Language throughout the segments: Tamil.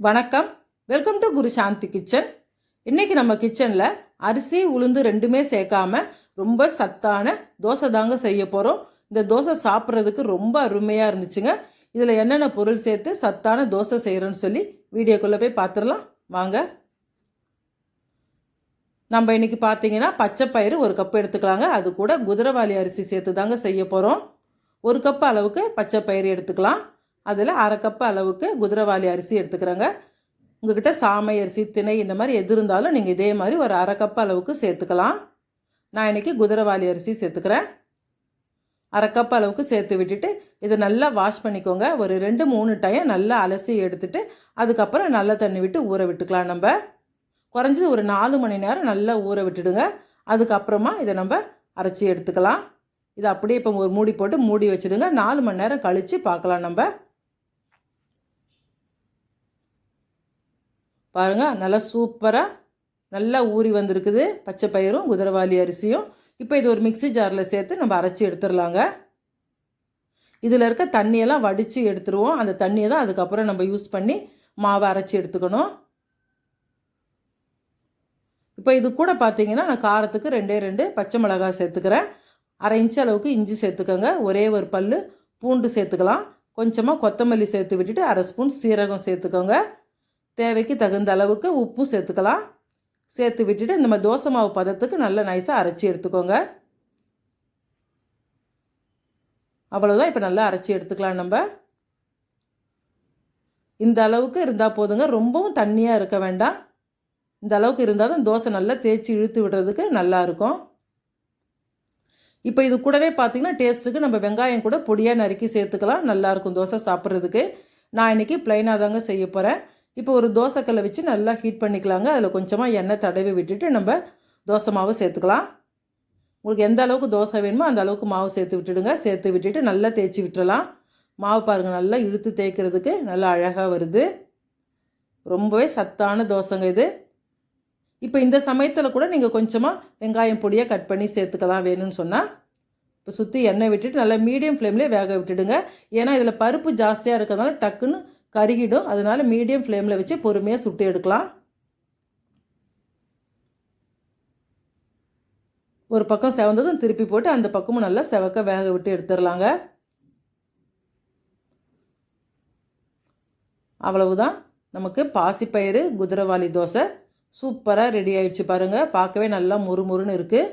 வணக்கம். Welcome to Guru Shanthi kitchen. இன்றைக்கி நம்ம கிச்சனில் அரிசி உளுந்து ரெண்டுமே சேர்க்காம ரொம்ப சத்தான தோசை தாங்க செய்ய போகிறோம் இந்த தோசை சாப்பிட்றதுக்கு ரொம்ப அருமையாக இருந்துச்சுங்க. இதில் என்னென்ன பொருள் சேர்த்து சத்தான தோசை செய்கிறோன்னு சொல்லி வீடியோக்குள்ளே போய் பார்த்துடலாம் வாங்க. நம்ம இன்றைக்கி பார்த்தீங்கன்னா பச்சை பயிறு ஒரு கப் எடுத்துக்கலாங்க. அது கூட குதிரவாளி அரிசி சேர்த்து தாங்க செய்ய போகிறோம் ஒரு கப் அளவுக்கு பச்சை பயிறு எடுத்துக்கலாம். அதில் அரை கப் அளவுக்கு குதிரவாளி அரிசி எடுத்துக்கிறேங்க. உங்ககிட்ட சாமை அரிசி திணை இந்த மாதிரி எது இருந்தாலும் நீங்கள் இதே மாதிரி ஒரு அரை கப் அளவுக்கு சேர்த்துக்கலாம். நான் இன்றைக்கி குதிரவாளி அரிசி சேர்த்துக்கிறேன். அரை கப் அளவுக்கு சேர்த்து விட்டுட்டு இதை நல்லா வாஷ் பண்ணிக்கோங்க. ஒரு ரெண்டு மூணு டைம் நல்லா அலசி எடுத்துட்டு அதுக்கப்புறம் நல்ல தண்ணி விட்டு ஊற விட்டுக்கலாம் நம்ம. குறைஞ்சது ஒரு நாலு மணி நேரம் நல்லா ஊற விட்டுடுங்க. அதுக்கப்புறமா இதை நம்ம அரைச்சி எடுத்துக்கலாம். இதை அப்படியே இப்போ ஒரு மூடி போட்டு மூடி வச்சுடுங்க. நாலு மணி நேரம் கழித்து பார்க்கலாம் நம்ம. பாருங்கள் நல்லா சூப்பராக நல்லா ஊறி வந்திருக்குது. பச்சை பயிரும் குதிரவாளி அரிசியும். இப்போ இது ஒரு மிக்சி ஜாரில் சேர்த்து நம்ம அரைச்சி எடுத்துடலாங்க இதில் இருக்க தண்ணியெல்லாம் வடித்து எடுத்துருவோம். அந்த தண்ணியை தான் அதுக்கப்புறம் நம்ம யூஸ் பண்ணி மாவை அரைச்சி எடுத்துக்கணும். இப்போ இது கூட பார்த்தீங்கன்னா நான் காரத்துக்கு ரெண்டே ரெண்டு பச்சை மிளகாய் சேர்த்துக்கிறேன். அரை இன்ச்சு அளவுக்கு இஞ்சி சேர்த்துக்கோங்க. ஒரே ஒரு பல் பூண்டு சேர்த்துக்கலாம். கொஞ்சமாக கொத்தமல்லி சேர்த்து விட்டுட்டு அரை ஸ்பூன் சீரகம் சேர்த்துக்கோங்க. தேவைக்கு தகுந்த அளவுக்கு உப்பும் சேர்த்துக்கலாம். சேர்த்து விட்டுட்டு இந்த மாதிரி தோசை மாவு பதத்துக்கு நல்லா நைஸாக அரைச்சி எடுத்துக்கோங்க. அவ்வளோதான் இப்போ நல்லா அரைச்சி எடுத்துக்கலாம் நம்ம. இந்த அளவுக்கு இருந்தால் போதுங்க. ரொம்பவும் தண்ணியாக இருக்க வேண்டாம். இந்த அளவுக்கு இருந்தால் தான் தோசை நல்லா தேய்ச்சி இழுத்து விடுறதுக்கு நல்லா இருக்கும். இப்போ இது கூடவே பார்த்திங்கன்னா டேஸ்ட்டுக்கு நம்ம வெங்காயம் கூட பொடியாக நறுக்கி சேர்த்துக்கலாம். நல்லாயிருக்கும் தோசை சாப்பிட்றதுக்கு. நான் இன்றைக்கி ப்ளைனாக தாங்க செய்ய போகிறேன் இப்போ ஒரு தோசைக்கல்லை வச்சு நல்லா ஹீட் பண்ணிக்கலாங்க. அதில் கொஞ்சமாக எண்ணெய் தடவி விட்டுட்டு நம்ம தோசை மாவு சேர்த்துக்கலாம். உங்களுக்கு எந்த அளவுக்கு தோசை வேணுமோ அந்த அளவுக்கு மாவு சேர்த்து விட்டுடுங்க. சேர்த்து விட்டுட்டு நல்லா தேய்ச்சி விட்டுறலாம். மாவு பாருங்கள் நல்லா இழுத்து தேய்க்கிறதுக்கு நல்லா அழகாக வருது. ரொம்பவே சத்தான தோசைங்க இது. இப்போ இந்த சமயத்தில் கூட நீங்கள் கொஞ்சமாக வெங்காயம் பொடியாக கட் பண்ணி சேர்த்துக்கலாம் வேணும்னு சொன்னால் இப்போ சுற்றி எண்ணெய் விட்டுட்டு நல்லா மீடியம் ஃப்ளேம்லேயே வேக விட்டுடுங்க. ஏன்னா இதில் பருப்பு ஜாஸ்தியாக இருக்கிறதுனால டக்குன்னு கருகிடும். அதனால் மீடியம் ஃப்ளேமில் வச்சு பொறுமையாக சுட்டு எடுக்கலாம். ஒரு பக்கம் செவந்ததும் திருப்பி போட்டு அந்த பக்கமும் நல்லா செவக்க வேக விட்டு எடுத்துடலாங்க. அவ்வளவுதான். நமக்கு பாசிப்பயிறு குதிரவாளி தோசை சூப்பராக ரெடி ஆயிடுச்சு பாருங்கள் பார்க்கவே நல்லா முறுமுறுன்னு இருக்குது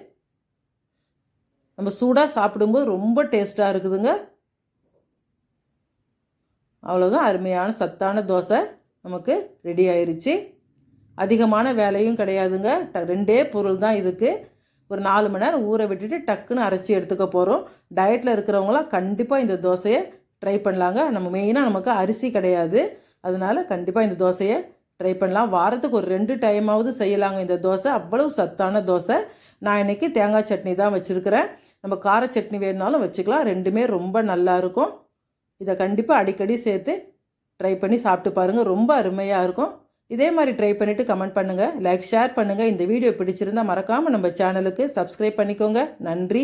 நம்ம சூடாக சாப்பிடும்போது ரொம்ப டேஸ்ட்டாக இருக்குதுங்க. அவ்வளோதான் அருமையான சத்தான தோசை நமக்கு ரெடி ஆயிடுச்சு அதிகமான வேலையும் கிடையாதுங்க. ரெண்டே பொருள் தான் இதுக்கு. ஒரு நாலு மணி நேரம் ஊற விட்டுட்டு டக்குன்னு அரைச்சி எடுத்துக்க போகிறோம் டயட்டில் இருக்கிறவங்களாம் கண்டிப்பாக இந்த தோசையை ட்ரை பண்ணலாங்க. நம்ம மெயினாக நமக்கு அரிசி கிடையாது. அதனால் கண்டிப்பாக இந்த தோசையை ட்ரை பண்ணலாம். வாரத்துக்கு ஒரு ரெண்டு டைமாவது செய்யலாங்க இந்த தோசை. அவ்வளவு சத்தான தோசை. நான் இன்றைக்கி தேங்காய் சட்னி தான் வச்சுருக்கிறேன். நம்ம கார சட்னி வேணுனாலும் வச்சுக்கலாம். ரெண்டுமே ரொம்ப நல்லாயிருக்கும் இதை கண்டிப்பாக அடிக்கடி சேர்த்து ட்ரை பண்ணி சாப்பிட்டு பாருங்கள் ரொம்ப அருமையாக இருக்கும். இதே மாதிரி ட்ரை பண்ணிவிட்டு கமெண்ட் பண்ணுங்கள் லைக் ஷேர் பண்ணுங்கள் இந்த வீடியோ பிடிச்சிருந்தால் மறக்காமல் நம்ம சேனலுக்கு சப்ஸ்கிரைப் பண்ணிக்கோங்க. நன்றி.